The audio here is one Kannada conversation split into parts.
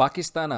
ಪಾಕಿಸ್ತಾನ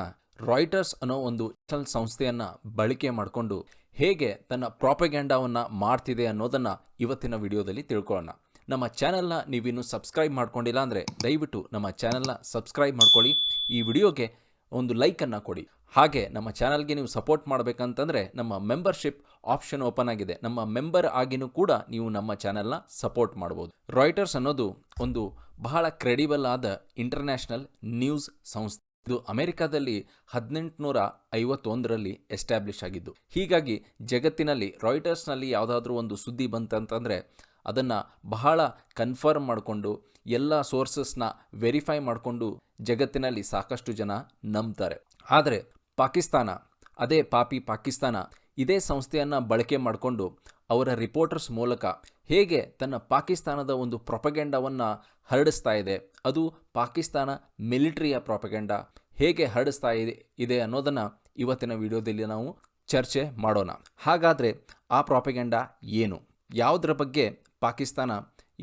ರಾಯ್ಟರ್ಸ್ ಅನ್ನೋ ಒಂದು ಚಲ್ ಸಂಸ್ಥೆಯನ್ನ ಬಳಕೆ ಮಾಡಿಕೊಂಡು ಹೇಗೆ ತನ್ನ ಪ್ರಾಪಗ್ಯಾಂಡಾವನ್ನು ಮಾಡ್ತಿದೆ ಅನ್ನೋದನ್ನು ಇವತ್ತಿನ ವಿಡಿಯೋದಲ್ಲಿ ತಿಳ್ಕೊಳ್ಳೋಣ. ನಮ್ಮ ಚಾನೆಲ್ನ ನೀವಿನ್ನೂ ಸಬ್ಸ್ಕ್ರೈಬ್ ಮಾಡ್ಕೊಂಡಿಲ್ಲ ಅಂದರೆ ದಯವಿಟ್ಟು ನಮ್ಮ ಚಾನೆಲ್ನ ಸಬ್ಸ್ಕ್ರೈಬ್ ಮಾಡ್ಕೊಳ್ಳಿ. ಈ ವಿಡಿಯೋಗೆ ಒಂದು ಲೈಕನ್ನು ಕೊಡಿ. ಹಾಗೆ ನಮ್ಮ ಚಾನಲ್ಗೆ ನೀವು ಸಪೋರ್ಟ್ ಮಾಡಬೇಕಂತಂದರೆ ನಮ್ಮ ಮೆಂಬರ್ಶಿಪ್ ಆಪ್ಷನ್ ಓಪನ್ ಆಗಿದೆ. ನಮ್ಮ ಮೆಂಬರ್ ಆಗಿನೂ ಕೂಡ ನೀವು ನಮ್ಮ ಚಾನೆಲ್ನ ಸಪೋರ್ಟ್ ಮಾಡ್ಬೋದು. ರಾಯ್ಟರ್ಸ್ ಅನ್ನೋದು ಒಂದು ಬಹಳ ಕ್ರೆಡಿಬಲ್ ಆದ ಇಂಟರ್ನ್ಯಾಷನಲ್ ನ್ಯೂಸ್ ಸಂಸ್ಥೆ. ಇದು ಅಮೆರಿಕಾದಲ್ಲಿ ಹದಿನೆಂಟುನೂರ ಐವತ್ತೊಂದರಲ್ಲಿ ಎಸ್ಟಾಬ್ಲಿಷ್ ಆಗಿದ್ದು, ಹೀಗಾಗಿ ಜಗತ್ತಿನಲ್ಲಿ ರಾಯ್ಟರ್ಸ್ನಲ್ಲಿ ಯಾವುದಾದ್ರೂ ಒಂದು ಸುದ್ದಿ ಬಂತಂತಂದರೆ ಅದನ್ನು ಬಹಳ ಕನ್ಫರ್ಮ್ ಮಾಡಿಕೊಂಡು ಎಲ್ಲ ಸೋರ್ಸಸ್ನ ವೆರಿಫೈ ಮಾಡಿಕೊಂಡು ಜಗತ್ತಿನಲ್ಲಿ ಸಾಕಷ್ಟು ಜನ ನಂಬ್ತಾರೆ. ಆದರೆ ಪಾಕಿಸ್ತಾನ, ಅದೇ ಪಾಪಿ ಪಾಕಿಸ್ತಾನ ಇದೇ ಸಂಸ್ಥೆಯನ್ನು ಬಳಕೆ ಮಾಡಿಕೊಂಡು ಅವರ ರಿಪೋರ್ಟರ್ಸ್ ಮೂಲಕ ಹೇಗೆ ತನ್ನ ಪಾಕಿಸ್ತಾನದ ಒಂದು ಪ್ರೊಪಗೆಂಡವನ್ನು ಹರಡಿಸ್ತಾ ಇದೆ, ಅದು ಪಾಕಿಸ್ತಾನ ಮಿಲಿಟರಿಯ ಪ್ರೊಪಗೆಂಡ ಹೇಗೆ ಹರಡಿಸ್ತಾ ಇದೆ ಇದೆ ಅನ್ನೋದನ್ನು ಇವತ್ತಿನ ವಿಡಿಯೋದಲ್ಲಿ ನಾವು ಚರ್ಚೆ ಮಾಡೋಣ. ಹಾಗಾದರೆ ಆ ಪ್ರಾಪಗೆಂಡ ಏನು? ಯಾವುದರ ಬಗ್ಗೆ ಪಾಕಿಸ್ತಾನ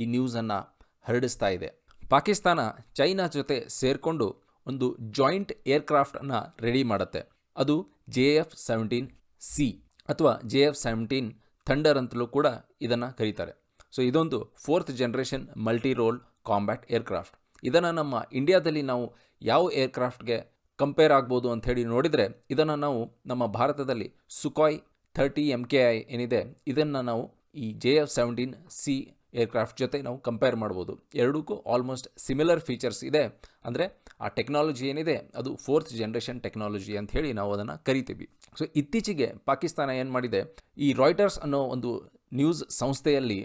ಈ ನ್ಯೂಸನ್ನು ಹರಡಿಸ್ತಾ ಇದೆ? ಪಾಕಿಸ್ತಾನ ಚೈನಾ ಜೊತೆ ಸೇರಿಕೊಂಡು ಒಂದು ಜಾಯಿಂಟ್ ಏರ್ಕ್ರಾಫ್ಟನ್ನು ರೆಡಿ ಮಾಡುತ್ತೆ. ಅದು ಜೆ ಎಫ್ ಸೆವೆಂಟೀನ್ ಸಿ ಅಥವಾ ಜೆ ಎಫ್ ಸೆವೆಂಟೀನ್ ಥಂಡರ್ ಅಂತಲೂ ಕೂಡ ಇದನ್ನು ಕರೀತಾರೆ. ಸೊ ಇದೊಂದು fourth generation multi role combat aircraft ಇದನ್ನು ನಮ್ಮ ಇಂಡಿಯಾದಲ್ಲಿ ನಾವು ಯಾವ ಏರ್ಕ್ರಾಫ್ಟ್ಗೆ ಕಂಪೇರ್ ಆಗ್ಬೋದು ಹೇಳಿ ನೋಡಿದರೆ, ಇದನ್ನು ನಾವು ನಮ್ಮ ಭಾರತದಲ್ಲಿ Sukhoi thirty M K I ಏನಿದೆ, ಇದನ್ನು ನಾವು ಈ J F seventeen C aircraft ಜೊತೆ ನಾವು ಕಂಪೇರ್ ಮಾಡ್ಬೋದು. ಎರಡಕ್ಕೂ ಆಲ್ಮೋಸ್ಟ್ ಸಿಮಿಲರ್ ಫೀಚರ್ಸ್ ಇದೆ. ಅಂದರೆ ಆ ಟೆಕ್ನಾಲಜಿ ಏನಿದೆ, ಅದು ಫೋರ್ತ್ ಜನ್ರೇಷನ್ ಟೆಕ್ನಾಲಜಿ ಅಂತ ಹೇಳಿ ನಾವು ಅದನ್ನು ಕರಿತೀವಿ. ಸೊ ಇತ್ತೀಚೆಗೆ ಪಾಕಿಸ್ತಾನ ಏನು ಮಾಡಿದೆ, ಈ ರಾಯ್ಟರ್ಸ್ ಅನ್ನೋ ಒಂದು ನ್ಯೂಸ್ ಸಂಸ್ಥೆಯಲ್ಲಿ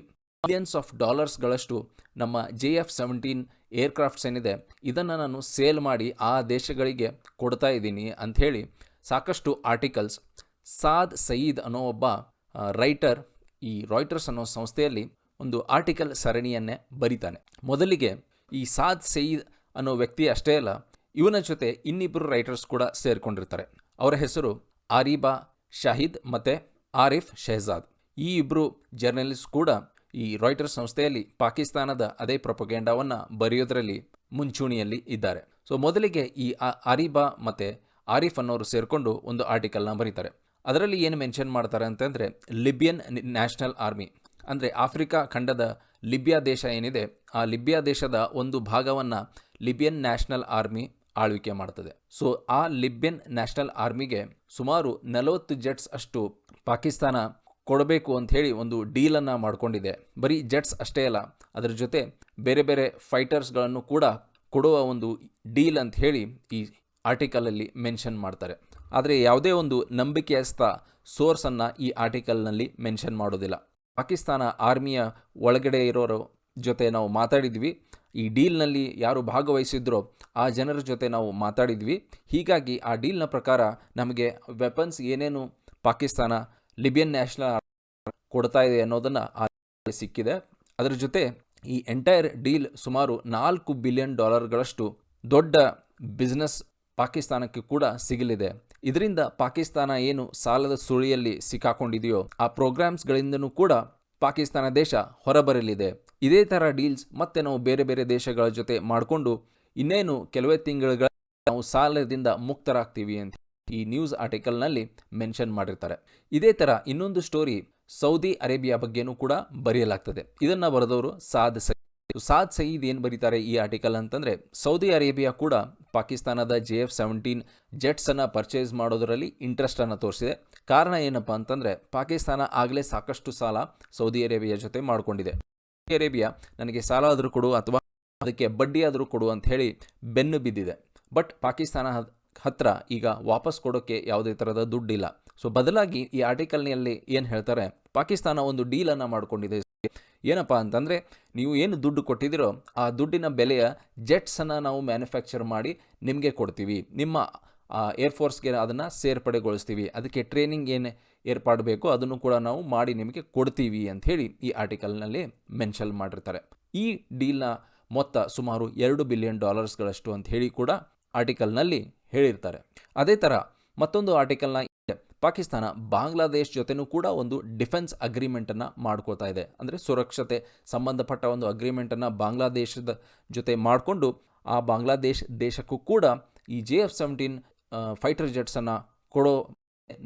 ಮಿಲಿಯನ್ಸ್ ಆಫ್ ಡಾಲರ್ಸ್ಗಳಷ್ಟು ನಮ್ಮ ಜೆ ಎಫ್ ಸೆವೆಂಟೀನ್ ಏರ್ಕ್ರಾಫ್ಟ್ಸ್ ಏನಿದೆ, ಇದನ್ನು ನಾನು ಸೇಲ್ ಮಾಡಿ ಆ ದೇಶಗಳಿಗೆ ಕೊಡ್ತಾ ಇದ್ದೀನಿ ಅಂಥೇಳಿ ಸಾಕಷ್ಟು ಆರ್ಟಿಕಲ್ಸ್ ಸಾದ್ ಸಯೀದ್ ಅನ್ನೋ ಒಬ್ಬ ರೈಟರ್ ಈ ರಾಯ್ಟರ್ಸ್ ಅನ್ನೋ ಸಂಸ್ಥೆಯಲ್ಲಿ ಒಂದು ಆರ್ಟಿಕಲ್ ಸರಣಿಯನ್ನೇ ಬರೀತಾನೆ. ಮೊದಲಿಗೆ ಈ ಸಾದ್ ಸಯೀದ್ ಅನ್ನೋ ವ್ಯಕ್ತಿ ಅಷ್ಟೇ ಅಲ್ಲ, ಇವನ ಜೊತೆ ಇನ್ನಿಬ್ಬರು ರೈಟರ್ಸ್ ಕೂಡ ಸೇರಿಕೊಂಡಿರ್ತಾರೆ. ಅವರ ಹೆಸರು ಆರಿಬಾ ಶಾಹಿದ್ ಮತ್ತು ಆರಿಫ್ ಶೆಹಜಾದ್. ಈ ಇಬ್ಬರು ಜರ್ನಲಿಸ್ಟ್ ಕೂಡ ಈ ರಾಯ್ಟರ್ಸ್ ಸಂಸ್ಥೆಯಲ್ಲಿ ಪಾಕಿಸ್ತಾನದ ಅದೇ ಪ್ರೊಪಗೇಂಡಾವನ್ನು ಬರೆಯೋದ್ರಲ್ಲಿ ಮುಂಚೂಣಿಯಲ್ಲಿ ಇದ್ದಾರೆ. ಸೊ ಮೊದಲಿಗೆ ಈ ಆರಿಬಾ ಮತ್ತು ಆರಿಫ್ ಅನ್ನೋರು ಸೇರಿಕೊಂಡು ಒಂದು ಆರ್ಟಿಕಲ್ನ ಬರೀತಾರೆ. ಅದರಲ್ಲಿ ಏನು ಮೆನ್ಷನ್ ಮಾಡ್ತಾರೆ ಅಂತಂದರೆ ಲಿಬಿಯನ್ ನ್ಯಾಷನಲ್ ಆರ್ಮಿ ಅಂದರೆ ಆಫ್ರಿಕಾ ಖಂಡದ ಲಿಬಿಯಾ ದೇಶ ಏನಿದೆ, ಆ ಲಿಬಿಯಾ ದೇಶದ ಒಂದು ಭಾಗವನ್ನು ಲಿಬಿಯನ್ ನ್ಯಾಷನಲ್ ಆರ್ಮಿ ಆಳ್ವಿಕೆ ಮಾಡ್ತದೆ. ಸೊ, ಆ ಲಿಬಿಯನ್ ನ್ಯಾಷನಲ್ ಆರ್ಮಿಗೆ ಸುಮಾರು ನಲವತ್ತು ಜೆಟ್ಸ್ ಅಷ್ಟು ಪಾಕಿಸ್ತಾನ ಕೊಡಬೇಕು ಅಂತ ಹೇಳಿ ಒಂದು ಡೀಲನ್ನು ಮಾಡಿಕೊಂಡಿದೆ. ಬರೀ ಜೆಟ್ಸ್ ಅಷ್ಟೇ ಅಲ್ಲ, ಅದರ ಜೊತೆ ಬೇರೆ ಬೇರೆ ಫೈಟರ್ಸ್ಗಳನ್ನು ಕೂಡ ಕೊಡುವ ಒಂದು ಡೀಲ್ ಅಂತ ಹೇಳಿ ಈ ಆರ್ಟಿಕಲಲ್ಲಿ ಮೆನ್ಷನ್ ಮಾಡ್ತಾರೆ. ಆದರೆ ಯಾವುದೇ ಒಂದು ನಂಬಿಕೆಯಸ್ಥ ಸೋರ್ಸನ್ನು ಈ ಆರ್ಟಿಕಲ್ನಲ್ಲಿ ಮೆನ್ಷನ್ ಮಾಡೋದಿಲ್ಲ. ಪಾಕಿಸ್ತಾನ ಆರ್ಮಿಯ ಒಳಗಡೆ ಇರೋರ ಜೊತೆ ನಾವು ಮಾತಾಡಿದ್ವಿ. ಈ ಡೀಲ್ನಲ್ಲಿ ಯಾರು ಭಾಗವಹಿಸಿದ್ರೋ ಆ ಜನರ ಜೊತೆ ನಾವು ಮಾತಾಡಿದ್ವಿ. ಹೀಗಾಗಿ ಆ ಡೀಲ್ನ ಪ್ರಕಾರ ನಮಗೆ ವೆಪನ್ಸ್ ಏನೇನು ಪಾಕಿಸ್ತಾನ, ಲಿಬಿಯನ್ ನ್ಯಾಷನಲ್ ಕೊಡ್ತಾ ಇದೆ ಅನ್ನೋದನ್ನು ಆ ಸಿಕ್ಕಿದೆ. ಅದರ ಜೊತೆ ಈ ಎಂಟೈರ್ ಡೀಲ್ ಸುಮಾರು ನಾಲ್ಕು ಬಿಲಿಯನ್ ಡಾಲರ್ಗಳಷ್ಟು ದೊಡ್ಡ ಬಿಸ್ನೆಸ್ ಪಾಕಿಸ್ತಾನಕ್ಕೆ ಕೂಡ ಸಿಗಲಿದೆ. ಇದರಿಂದ ಪಾಕಿಸ್ತಾನ ಏನು ಸಾಲದ ಸುಳಿಯಲ್ಲಿ ಸಿಕ್ಕಾಕೊಂಡಿದೆಯೋ ಆ ಪ್ರೋಗ್ರಾಮ್ಸ್ಗಳಿಂದನೂ ಕೂಡ ಪಾಕಿಸ್ತಾನ ದೇಶ ಹೊರಬರಲಿದೆ. ಇದೇ ಥರ ಡೀಲ್ಸ್ ಮತ್ತೆ ನಾವು ಬೇರೆ ಬೇರೆ ದೇಶಗಳ ಜೊತೆ ಮಾಡಿಕೊಂಡು ಇನ್ನೇನು ಕೆಲವೇ ತಿಂಗಳುಗಳ ನಾವು ಸಾಲದಿಂದ ಮುಕ್ತರಾಗ್ತೀವಿ ಅಂತ ಈ ನ್ಯೂಸ್ ಆರ್ಟಿಕಲ್ನಲ್ಲಿ ಮೆನ್ಷನ್ ಮಾಡಿರ್ತಾರೆ. ಇದೇ ಥರ ಇನ್ನೊಂದು ಸ್ಟೋರಿ ಸೌದಿ ಅರೇಬಿಯಾ ಬಗ್ಗೆನೂ ಕೂಡ ಬರೆಯಲಾಗ್ತದೆ. ಇದನ್ನು ಬರೆದವರು ಸಾಧಿಸ ಸಾದ್ ಸಯೀದ್ ಏನು ಬರೀತಾರೆ ಈ ಆರ್ಟಿಕಲ್ ಅಂತಂದರೆ ಸೌದಿ ಅರೇಬಿಯಾ ಕೂಡ ಪಾಕಿಸ್ತಾನದ ಜೆ ಎಫ್ ಸೆವೆಂಟೀನ್ ಜೆಟ್ಸನ್ನು ಪರ್ಚೇಸ್ ಮಾಡೋದರಲ್ಲಿ ಇಂಟ್ರೆಸ್ಟನ್ನು ತೋರಿಸಿದೆ. ಕಾರಣ ಏನಪ್ಪ ಅಂತಂದರೆ, ಪಾಕಿಸ್ತಾನ ಆಗಲೇ ಸಾಕಷ್ಟು ಸಾಲ ಸೌದಿ ಅರೇಬಿಯಾ ಜೊತೆ ಮಾಡಿಕೊಂಡಿದೆ. ಸೌದಿ ಅರೇಬಿಯಾ ನನಗೆ ಸಾಲ ಆದರೂ ಕೊಡು ಅಥವಾ ಅದಕ್ಕೆ ಬಡ್ಡಿ ಆದರೂ ಕೊಡು ಅಂತ ಹೇಳಿ ಬೆನ್ನು ಬಿದ್ದಿದೆ. ಬಟ್ ಪಾಕಿಸ್ತಾನ ಹತ್ರ ಈಗ ವಾಪಸ್ ಕೊಡೋಕ್ಕೆ ಯಾವುದೇ ಥರದ ದುಡ್ಡಿಲ್ಲ. ಸೊ ಬದಲಾಗಿ ಈ ಆರ್ಟಿಕಲ್ನಲ್ಲಿ ಏನು ಹೇಳ್ತಾರೆ, ಪಾಕಿಸ್ತಾನ ಒಂದು ಡೀಲನ್ನು ಮಾಡಿಕೊಂಡಿದೆ. ಏನಪ್ಪ ಅಂತಂದರೆ, ನೀವು ಏನು ದುಡ್ಡು ಕೊಟ್ಟಿದ್ದೀರೋ ಆ ದುಡ್ಡಿನ ಬೆಲೆಯ ಜೆಟ್ಸನ್ನು ನಾವು ಮ್ಯಾನುಫ್ಯಾಕ್ಚರ್ ಮಾಡಿ ನಿಮಗೆ ಕೊಡ್ತೀವಿ. ನಿಮ್ಮ ಏರ್ಫೋರ್ಸ್ಗೆ ಅದನ್ನು ಸೇರ್ಪಡೆಗೊಳಿಸ್ತೀವಿ. ಅದಕ್ಕೆ ಟ್ರೈನಿಂಗ್ ಏನು ಏರ್ಪಾಡು ಬೇಕೋ ಅದನ್ನು ಕೂಡ ನಾವು ಮಾಡಿ ನಿಮಗೆ ಕೊಡ್ತೀವಿ ಅಂತ ಹೇಳಿ ಈ ಆರ್ಟಿಕಲ್ನಲ್ಲಿ ಮೆನ್ಷನ್ ಮಾಡಿರ್ತಾರೆ. ಈ ಡೀಲ್ನ ಮೊತ್ತ ಸುಮಾರು ಎರಡು ಬಿಲಿಯನ್ ಡಾಲರ್ಸ್ಗಳಷ್ಟು ಅಂತ ಹೇಳಿ ಕೂಡ ಆರ್ಟಿಕಲ್ನಲ್ಲಿ ಹೇಳಿರ್ತಾರೆ. ಅದೇ ಥರ ಮತ್ತೊಂದು ಆರ್ಟಿಕಲ್ನ ಪಾಕಿಸ್ತಾನ ಬಾಂಗ್ಲಾದೇಶ್ ಜೊತೆನೂ ಕೂಡ ಒಂದು ಡಿಫೆನ್ಸ್ ಅಗ್ರಿಮೆಂಟನ್ನು ಮಾಡ್ಕೋತಾ ಇದೆ. ಅಂದರೆ ಸುರಕ್ಷತೆ ಸಂಬಂಧಪಟ್ಟ ಒಂದು ಅಗ್ರಿಮೆಂಟನ್ನು ಬಾಂಗ್ಲಾದೇಶದ ಜೊತೆ ಮಾಡಿಕೊಂಡು ಆ ಬಾಂಗ್ಲಾದೇಶ್ ದೇಶಕ್ಕೂ ಕೂಡ ಈ ಜೆ ಎಫ್ ಸೆವೆಂಟೀನ್ ಫೈಟರ್ ಜೆಟ್ಸನ್ನು ಕೊಡೋ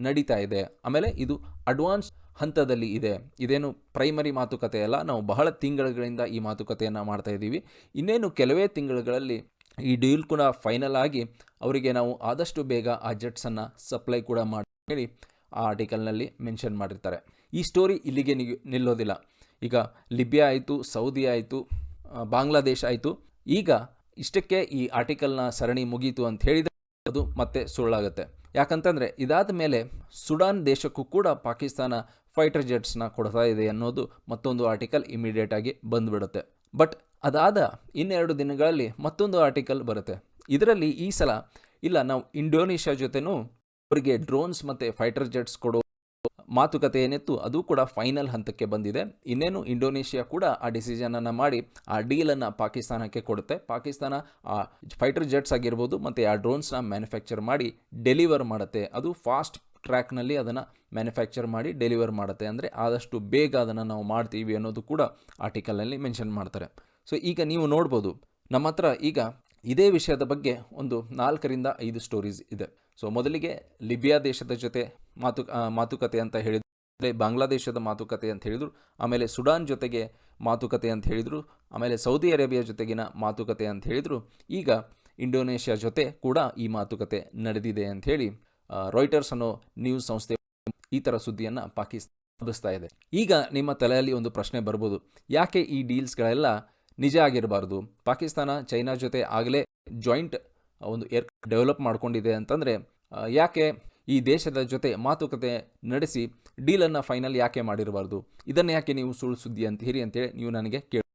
ನಡೀತಾ ಇದೆ. ಆಮೇಲೆ ಇದು ಅಡ್ವಾನ್ಸ್ ಹಂತದಲ್ಲಿ ಇದೆ. ಇದೇನು ಪ್ರೈಮರಿ ಮಾತುಕತೆ ಅಲ್ಲ, ನಾವು ಬಹಳ ತಿಂಗಳುಗಳಿಂದ ಈ ಮಾತುಕತೆಯನ್ನು ಮಾಡ್ತಾ ಇದ್ದೀವಿ. ಇನ್ನೇನು ಕೆಲವೇ ತಿಂಗಳುಗಳಲ್ಲಿ ಈ ಡೀಲ್ ಕೂಡ ಫೈನಲ್ ಆಗಿ ಅವರಿಗೆ ನಾವು ಆದಷ್ಟು ಬೇಗ ಆ ಜೆಟ್ಸನ್ನು ಸಪ್ಲೈ ಕೂಡ ಮಾಡಿ ಹೇಳಿ ಆ ಆರ್ಟಿಕಲ್ನಲ್ಲಿ ಮೆನ್ಷನ್ ಮಾಡಿರ್ತಾರೆ. ಈ ಸ್ಟೋರಿ ಇಲ್ಲಿಗೆ ನಿಲ್ಲೋದಿಲ್ಲ. ಈಗ ಲಿಬಿಯಾ ಆಯಿತು, ಸೌದಿ ಆಯಿತು ಬಾಂಗ್ಲಾದೇಶ ಆಯಿತು. ಈಗ ಇಷ್ಟಕ್ಕೆ ಈ ಆರ್ಟಿಕಲ್ನ ಸರಣಿ ಮುಗೀತು ಅಂತ ಹೇಳಿದರೆ ಅದು ಮತ್ತೆ ಸುಳ್ಳಾಗುತ್ತೆ. ಯಾಕಂತಂದರೆ ಇದಾದ ಮೇಲೆ ಸುಡಾನ್ ದೇಶಕ್ಕೂ ಕೂಡ ಪಾಕಿಸ್ತಾನ ಫೈಟರ್ ಜೆಟ್ಸ್ನ ಕೊಡ್ತಾ ಇದೆ ಅನ್ನೋದು ಮತ್ತೊಂದು ಆರ್ಟಿಕಲ್ ಇಮಿಡಿಯೇಟ್ ಆಗಿ ಬಂದುಬಿಡುತ್ತೆ. ಬಟ್ ಅದಾದ ಇನ್ನೆರಡು ದಿನಗಳಲ್ಲಿ ಮತ್ತೊಂದು ಆರ್ಟಿಕಲ್ ಬರುತ್ತೆ. ಇದರಲ್ಲಿ ಈ ಸಲ, ಇಲ್ಲ, ನಾವು ಇಂಡೋನೇಷ್ಯಾ ಜೊತೆನೂ ಅವರಿಗೆ ಡ್ರೋನ್ಸ್ ಮತ್ತು ಫೈಟರ್ ಜೆಟ್ಸ್ ಕೊಡೋ ಮಾತುಕತೆ ಏನಿತ್ತು, ಅದು ಕೂಡ ಫೈನಲ್ ಹಂತಕ್ಕೆ ಬಂದಿದೆ. ಇನ್ನೇನು ಇಂಡೋನೇಷ್ಯಾ ಕೂಡ ಆ ಡಿಸಿಷನನ್ನು ಮಾಡಿ, ಆ ಡೀಲನ್ನು ಪಾಕಿಸ್ತಾನಕ್ಕೆ ಕೊಡುತ್ತೆ. ಪಾಕಿಸ್ತಾನ ಆ ಫೈಟರ್ ಜೆಟ್ಸ್ ಆಗಿರ್ಬೋದು ಮತ್ತು ಆ ಡ್ರೋನ್ಸ್ನ ಮ್ಯಾನುಫ್ಯಾಕ್ಚರ್ ಮಾಡಿ ಡೆಲಿವರ್ ಮಾಡುತ್ತೆ. ಅದು ಫಾಸ್ಟ್ ಟ್ರ್ಯಾಕ್ನಲ್ಲಿ ಅದನ್ನು ಮ್ಯಾನುಫ್ಯಾಕ್ಚರ್ ಮಾಡಿ ಡೆಲಿವರ್ ಮಾಡುತ್ತೆ. ಅಂದರೆ ಆದಷ್ಟು ಬೇಗ ಅದನ್ನು ನಾವು ಮಾಡ್ತೀವಿ ಅನ್ನೋದು ಕೂಡ ಆರ್ಟಿಕಲ್ನಲ್ಲಿ ಮೆನ್ಷನ್ ಮಾಡ್ತಾರೆ. ಸೊ ಈಗ ನೀವು ನೋಡ್ಬೋದು, ನಮ್ಮ ಹತ್ರ ಈಗ ಇದೇ ವಿಷಯದ ಬಗ್ಗೆ ಒಂದು ನಾಲ್ಕರಿಂದ ಐದು ಸ್ಟೋರೀಸ್ ಇದೆ. ಸೊ ಮೊದಲಿಗೆ ಲಿಬಿಯಾ ದೇಶದ ಜೊತೆ ಮಾತು ಮಾತುಕತೆ ಅಂತ ಹೇಳಿದ್ರು. ಬಾಂಗ್ಲಾದೇಶದ ಮಾತುಕತೆ ಅಂತ ಹೇಳಿದರು. ಆಮೇಲೆ ಸುಡಾನ್ ಜೊತೆಗೆ ಮಾತುಕತೆ ಅಂತ ಹೇಳಿದರು. ಆಮೇಲೆ ಸೌದಿ ಅರೇಬಿಯಾ ಜೊತೆಗಿನ ಮಾತುಕತೆ ಅಂತ ಹೇಳಿದರು. ಈಗ ಇಂಡೋನೇಷ್ಯಾ ಜೊತೆ ಕೂಡ ಈ ಮಾತುಕತೆ ನಡೆದಿದೆ ಅಂತ ಹೇಳಿ ರಾಯ್ಟರ್ಸ್ ಅನ್ನೋ ನ್ಯೂಸ್ ಸಂಸ್ಥೆ ಈ ಥರ ಸುದ್ದಿಯನ್ನು ಪಾಕಿಸ್ತಾನ ಇದೆ. ಈಗ ನಿಮ್ಮ ತಲೆಯಲ್ಲಿ ಒಂದು ಪ್ರಶ್ನೆ ಬರ್ಬೋದು. ಯಾಕೆ ಈ ಡೀಲ್ಸ್ಗಳೆಲ್ಲ ನಿಜ ಆಗಿರಬಾರ್ದು? ಪಾಕಿಸ್ತಾನ, ಚೈನಾ ಜೊತೆ ಆಗಲೇ ಜಾಯಿಂಟ್ ಒಂದು ಏರ್ ಡೆವಲಪ್ ಮಾಡ್ಕೊಂಡಿದೆ ಅಂತಂದರೆ ಯಾಕೆ ಈ ದೇಶದ ಜೊತೆ ಮಾತುಕತೆ ನಡೆಸಿ ಡೀಲನ್ನು ಫೈನಲ್ ಯಾಕೆ ಮಾಡಿರಬಾರ್ದು? ಇದನ್ನು ಯಾಕೆ ನೀವು ಸುಳ್ಳು ಸುದ್ದಿ ಅಂತೀರಿ ಅಂತೇಳಿ ನೀವು ನನಗೆ ಕೇಳಿ.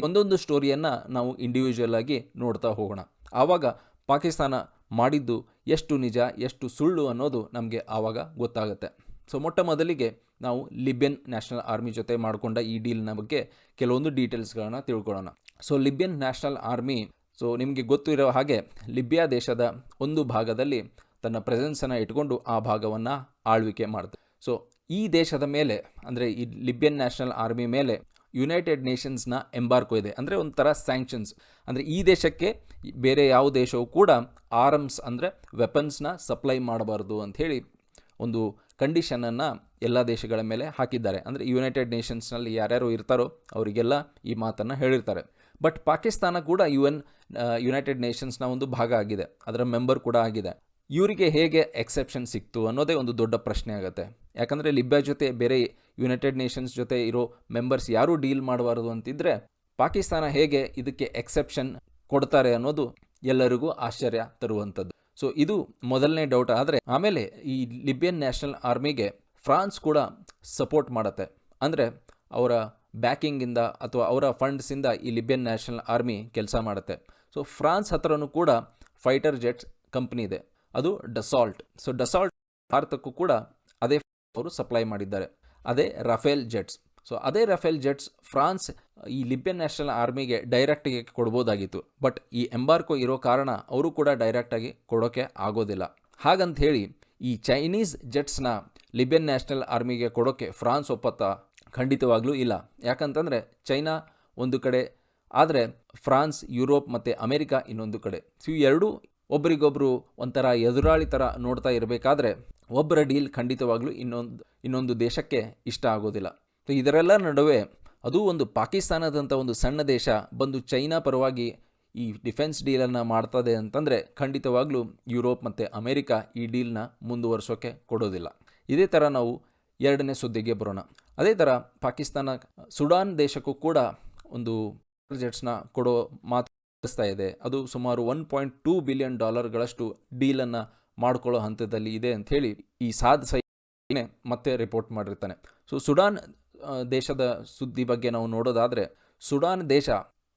ಒಂದೊಂದು ಸ್ಟೋರಿಯನ್ನು ನಾವು ಇಂಡಿವಿಜುವಲ್ ಆಗಿ ನೋಡ್ತಾ ಹೋಗೋಣ. ಆವಾಗ ಪಾಕಿಸ್ತಾನ ಮಾಡಿದ್ದು ಎಷ್ಟು ನಿಜ, ಎಷ್ಟು ಸುಳ್ಳು ಅನ್ನೋದು ನಮಗೆ ಆವಾಗ ಗೊತ್ತಾಗುತ್ತೆ. ಸೊ ಮೊಟ್ಟ ಮೊದಲಿಗೆ ನಾವು ಲಿಬಿಯನ್ ನ್ಯಾಷನಲ್ ಆರ್ಮಿ ಜೊತೆ ಮಾಡಿಕೊಂಡ ಈ ಡೀಲ್ನ ಬಗ್ಗೆ ಕೆಲವೊಂದು ಡೀಟೇಲ್ಸ್ಗಳನ್ನು ತಿಳ್ಕೊಳ್ಳೋಣ. So Libyan national army so ನಿಮಗೆ ಗೊತ್ತಿರೋ ಹಾಗೆ ಲಿಬಿಯಾ ದೇಶದ ಒಂದು ಭಾಗದಲ್ಲಿ ತನ್ನ ಪ್ರೆಸೆನ್ಸನ್ನು ಇಟ್ಕೊಂಡು ಆ ಭಾಗವನ್ನು ಆಳ್ವಿಕೆ ಮಾಡಿದೆ ಸೊ ಈ ದೇಶದ ಮೇಲೆ, ಅಂದರೆ ಈ ಲಿಬಿಯನ್ ನ್ಯಾಷನಲ್ ಆರ್ಮಿ ಮೇಲೆ ಯುನೈಟೆಡ್ ನೇಷನ್ಸ್ನ ಎಂಬಾರ್ಕೋ ಇದೆ. ಅಂದರೆ ಒಂಥರ ಸ್ಯಾಂಕ್ಷನ್ಸ್ ಅಂದರೆ ಈ ದೇಶಕ್ಕೆ ಬೇರೆ ಯಾವ ದೇಶವೂ ಕೂಡ ಆರ್ಮ್ಸ್ ಅಂದರೆ ವೆಪನ್ಸ್ನ ಸಪ್ಲೈ ಮಾಡಬಾರ್ದು ಅಂಥೇಳಿ ಒಂದು ಕಂಡೀಷನನ್ನು ಎಲ್ಲ ದೇಶಗಳ ಮೇಲೆ ಹಾಕಿದ್ದಾರೆ. ಅಂದರೆ ಯುನೈಟೆಡ್ ನೇಷನ್ಸ್ನಲ್ಲಿ ಯಾರ್ಯಾರು ಇರ್ತಾರೋ ಅವರಿಗೆಲ್ಲ ಈ ಮಾತನ್ನು ಹೇಳಿರ್ತಾರೆ. ಬಟ್ ಪಾಕಿಸ್ತಾನ ಕೂಡ ಯು ಎನ್ ಯುನೈಟೆಡ್ ನೇಷನ್ಸ್ನ ಒಂದು ಭಾಗ ಆಗಿದೆ. ಅದರ ಮೆಂಬರ್ ಕೂಡ ಆಗಿದೆ. ಇವರಿಗೆ ಹೇಗೆ ಎಕ್ಸೆಪ್ಷನ್ ಸಿಕ್ತು ಅನ್ನೋದೇ ಒಂದು ದೊಡ್ಡ ಪ್ರಶ್ನೆ ಆಗುತ್ತೆ. ಯಾಕಂದರೆ ಲಿಬ್ಯಾ ಜೊತೆ ಬೇರೆ ಯುನೈಟೆಡ್ ನೇಷನ್ಸ್ ಜೊತೆ ಇರೋ ಮೆಂಬರ್ಸ್ ಯಾರೂ ಡೀಲ್ ಮಾಡಬಾರ್ದು ಅಂತಿದ್ರೆ ಪಾಕಿಸ್ತಾನ ಹೇಗೆ ಇದಕ್ಕೆ ಎಕ್ಸೆಪ್ಷನ್ ಕೊಡ್ತಾರೆ ಅನ್ನೋದು ಎಲ್ಲರಿಗೂ ಆಶ್ಚರ್ಯ ತರುವಂಥದ್ದು. ಸೊ ಇದು ಮೊದಲನೇ ಡೌಟ್ ಆದರೆ ಆಮೇಲೆ ಈ ಲಿಬಿಯನ್ ನ್ಯಾಷನಲ್ ಆರ್ಮಿಗೆ ಫ್ರಾನ್ಸ್ ಕೂಡ ಸಪೋರ್ಟ್ ಮಾಡುತ್ತೆ. ಅಂದರೆ ಅವರ ಬ್ಯಾಕಿಂಗಿಂದ ಅಥವಾ ಅವರ ಫಂಡ್ಸಿಂದ ಈ ಲಿಬಿಯನ್ ನ್ಯಾಷನಲ್ ಆರ್ಮಿ ಕೆಲಸ ಮಾಡುತ್ತೆ. ಸೊ ಫ್ರಾನ್ಸ್ ಹತ್ರನೂ ಕೂಡ ಫೈಟರ್ ಜೆಟ್ಸ್ ಕಂಪ್ನಿ ಇದೆ. ಅದು ಡಸಾಲ್ಟ್. ಸೊ ಡಸಾಲ್ಟ್ ಭಾರತಕ್ಕೂ ಕೂಡ ಅದೇ ಅವರು ಸಪ್ಲೈ ಮಾಡಿದ್ದಾರೆ. ಅದೇ ರಫೇಲ್ ಜೆಟ್ಸ್. ಸೊ ಅದೇ ರಫೇಲ್ ಜೆಟ್ಸ್ ಫ್ರಾನ್ಸ್ ಈ ಲಿಬಿಯನ್ ನ್ಯಾಷನಲ್ ಆರ್ಮಿಗೆ ಡೈರೆಕ್ಟಾಗಿ ಕೊಡ್ಬೋದಾಗಿತ್ತು. ಬಟ್ ಈ ಎಂಬಾರ್ಕೋ ಇರೋ ಕಾರಣ ಅವರು ಕೂಡ ಡೈರೆಕ್ಟಾಗಿ ಕೊಡೋಕ್ಕೆ ಆಗೋದಿಲ್ಲ. ಹಾಗಂತ ಹೇಳಿ ಈ ಚೈನೀಸ್ ಜೆಟ್ಸ್ನ ಲಿಬಿಯನ್ ನ್ಯಾಷನಲ್ ಆರ್ಮಿಗೆ ಕೊಡೋಕ್ಕೆ ಫ್ರಾನ್ಸ್ ಒಪ್ಪತ್ತ? ಖಂಡಿತವಾಗ್ಲೂ ಇಲ್ಲ. ಯಾಕಂತಂದರೆ ಚೈನಾ ಒಂದು ಕಡೆ, ಆದರೆ ಫ್ರಾನ್ಸ್, ಯುರೋಪ್ ಮತ್ತು ಅಮೆರಿಕ ಇನ್ನೊಂದು ಕಡೆ. ಸೊ ಎರಡೂ ಒಬ್ಬರಿಗೊಬ್ಬರು ಒಂಥರ ಎದುರಾಳಿ ಥರ ನೋಡ್ತಾ ಇರಬೇಕಾದ್ರೆ ಒಬ್ಬರ ಡೀಲ್ ಖಂಡಿತವಾಗ್ಲೂ ಇನ್ನೊಂದು ಇನ್ನೊಂದು ದೇಶಕ್ಕೆ ಇಷ್ಟ ಆಗೋದಿಲ್ಲ. ಸೊ ಇದರೆಲ್ಲ ನಡುವೆ ಅದು ಒಂದು ಪಾಕಿಸ್ತಾನದಂಥ ಒಂದು ಸಣ್ಣ ದೇಶ ಬಂದು ಚೈನಾ ಪರವಾಗಿ ಈ ಡಿಫೆನ್ಸ್ ಡೀಲನ್ನು ಮಾಡ್ತದೆ ಅಂತಂದರೆ ಖಂಡಿತವಾಗ್ಲೂ ಯುರೋಪ್ ಮತ್ತು ಅಮೇರಿಕಾ ಈ ಡೀಲ್ನ ಮುಂದುವರ್ಸೋಕ್ಕೆ ಕೊಡೋದಿಲ್ಲ. ಇದೇ ಥರ ನಾವು ಎರಡನೇ ಸುದ್ದಿಗೆ ಬರೋಣ. ಅದೇ ಥರ ಪಾಕಿಸ್ತಾನ, ಸುಡಾನ್ ದೇಶಕ್ಕೂ ಕೂಡ ಒಂದು ಜೆಟ್ಸ್ನ ಕೊಡೋ ಮಾತು ಇದೆ. ಅದು ಸುಮಾರು ಒನ್ ಪಾಯಿಂಟ್ ಟೂ ಬಿಲಿಯನ್ ಡಾಲರ್ಗಳಷ್ಟು ಡೀಲನ್ನು ಮಾಡ್ಕೊಳ್ಳೋ ಹಂತದಲ್ಲಿ ಇದೆ ಅಂಥೇಳಿ ಈ ಸಾದ್ ಸೈನೆ ಮತ್ತೆ ರಿಪೋರ್ಟ್ ಮಾಡಿರ್ತಾನೆ. ಸೊ ಸುಡಾನ್ ದೇಶದ ಸುದ್ದಿ ಬಗ್ಗೆ ನಾವು ನೋಡೋದಾದರೆ, ಸುಡಾನ್ ದೇಶ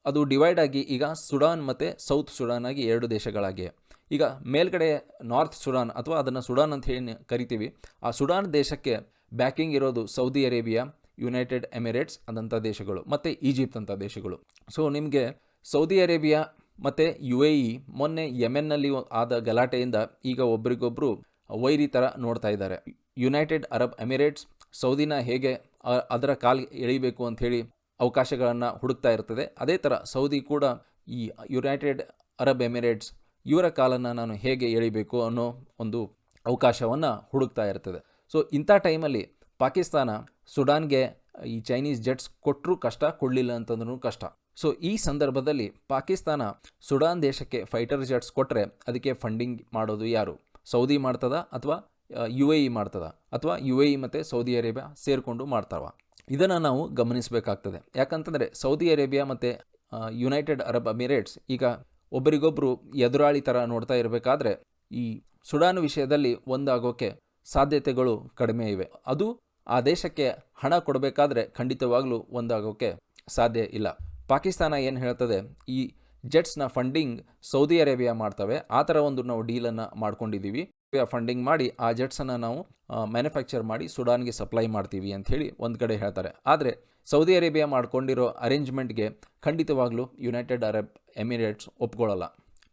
ಅದು ಡಿವೈಡ್ ಆಗಿ ಈಗ ಸುಡಾನ್ ಮತ್ತು ಸೌತ್ ಸುಡಾನ್ ಆಗಿ ಎರಡು ದೇಶಗಳಾಗಿವೆ ಈಗ ಮೇಲ್ಗಡೆ ನಾರ್ತ್ ಸುಡಾನ್ ಅಥವಾ ಅದನ್ನು ಸುಡಾನ್ ಅಂತ ಹೇಳಿ ಕರಿತೀವಿ. ಆ ಸುಡಾನ್ ದೇಶಕ್ಕೆ ಬ್ಯಾಕಿಂಗ್ ಇರೋದು ಸೌದಿ ಅರೇಬಿಯಾ, ಯುನೈಟೆಡ್ ಎಮಿರೇಟ್ಸ್ ಅದಂಥ ದೇಶಗಳು, ಮತ್ತು ಈಜಿಪ್ಟ್ ಅಂತ ದೇಶಗಳು. ಸೊ, ನಿಮಗೆ ಸೌದಿ ಅರೇಬಿಯಾ ಮತ್ತು ಯು ಎ ಇ ಮೊನ್ನೆ ಯೆಮೆನ್ನಲ್ಲಿ ಆದ ಗಲಾಟೆಯಿಂದ ಈಗ ಒಬ್ರಿಗೊಬ್ಬರು ವೈರಿ ಥರ ನೋಡ್ತಾ ಇದ್ದಾರೆ. ಯುನೈಟೆಡ್ ಅರಬ್ ಎಮಿರೇಟ್ಸ್ ಸೌದಿನ ಹೇಗೆ ಅದರ ಕಾಲ್ ಎಳಿಬೇಕು ಅಂಥೇಳಿ ಅವಕಾಶಗಳನ್ನು ಹುಡುಕ್ತಾ ಇರ್ತದೆ. ಅದೇ ಥರ ಸೌದಿ ಕೂಡ ಈ ಯುನೈಟೆಡ್ ಅರಬ್ ಎಮಿರೇಟ್ಸ್ ಇವರ ಕಾಲನ್ನು ನಾನು ಹೇಗೆ ಎಳಿಬೇಕು ಅನ್ನೋ ಒಂದು ಅವಕಾಶವನ್ನು ಹುಡುಕ್ತಾ ಇರ್ತದೆ. ಸೊ ಇಂಥ ಟೈಮಲ್ಲಿ ಪಾಕಿಸ್ತಾನ ಸುಡಾನ್ಗೆ ಈ ಚೈನೀಸ್ ಜೆಟ್ಸ್ ಕೊಟ್ಟರೂ ಕಷ್ಟ, ಕೊಡಲಿಲ್ಲ ಅಂತಂದ್ರೂ ಕಷ್ಟ. ಸೊ ಈ ಸಂದರ್ಭದಲ್ಲಿ ಪಾಕಿಸ್ತಾನ ಸುಡಾನ್ ದೇಶಕ್ಕೆ ಫೈಟರ್ ಜೆಟ್ಸ್ ಕೊಟ್ಟರೆ ಅದಕ್ಕೆ ಫಂಡಿಂಗ್ ಮಾಡೋದು ಯಾರು? ಸೌದಿ ಮಾಡ್ತದ ಅಥವಾ ಯು ಎ ಇ ಮಾಡ್ತದ? ಅಥವಾ ಯು ಎ ಇ ಮತ್ತು ಸೌದಿ ಅರೇಬಿಯಾ ಸೇರಿಕೊಂಡು ಮಾಡ್ತಾವ ಇದನ್ನು ನಾವು ಗಮನಿಸಬೇಕಾಗ್ತದೆ. ಯಾಕಂತಂದರೆ ಸೌದಿ ಅರೇಬಿಯಾ ಮತ್ತು ಯುನೈಟೆಡ್ ಅರಬ್ ಅಮಿರೇಟ್ಸ್ ಈಗ ಒಬ್ಬರಿಗೊಬ್ಬರು ಎದುರಾಳಿ ಥರ ನೋಡ್ತಾ ಇರಬೇಕಾದ್ರೆ ಈ ಸುಡಾನ್ ವಿಷಯದಲ್ಲಿ ಒಂದಾಗೋಕ್ಕೆ ಸಾಧ್ಯತೆಗಳು ಕಡಿಮೆ ಇವೆ. ಅದು ಆ ದೇಶಕ್ಕೆ ಹಣ ಕೊಡಬೇಕಾದ್ರೆ ಖಂಡಿತವಾಗ್ಲೂ ಒಂದಾಗೋಕ್ಕೆ ಸಾಧ್ಯ ಇಲ್ಲ. ಪಾಕಿಸ್ತಾನ ಏನು ಹೇಳ್ತದೆ, ಈ ಜೆಟ್ಸ್ನ ಫಂಡಿಂಗ್ ಸೌದಿ ಅರೇಬಿಯಾ ಮಾಡ್ತವೆ. ಆ ಥರ ಒಂದು ನಾವು ಡೀಲನ್ನು ಮಾಡ್ಕೊಂಡಿದ್ದೀವಿ ಫಂಡಿಂಗ್ ಮಾಡಿ, ಆ ಜೆಟ್ಸನ್ನು ನಾವು ಮ್ಯಾನುಫ್ಯಾಕ್ಚರ್ ಮಾಡಿ ಸುಡಾನ್ಗೆ ಸಪ್ಲೈ ಮಾಡ್ತೀವಿ ಅಂತ ಹೇಳಿ ಒಂದು ಕಡೆ ಹೇಳ್ತಾರೆ. ಆದರೆ ಸೌದಿ ಅರೇಬಿಯಾ ಮಾಡ್ಕೊಂಡಿರೋ ಅರೇಂಜ್ಮೆಂಟ್ಗೆ ಖಂಡಿತವಾಗ್ಲೂ ಯುನೈಟೆಡ್ ಅರಬ್ ಎಮಿರೇಟ್ಸ್ ಒಪ್ಕೊಳ್ಳಲ್ಲ.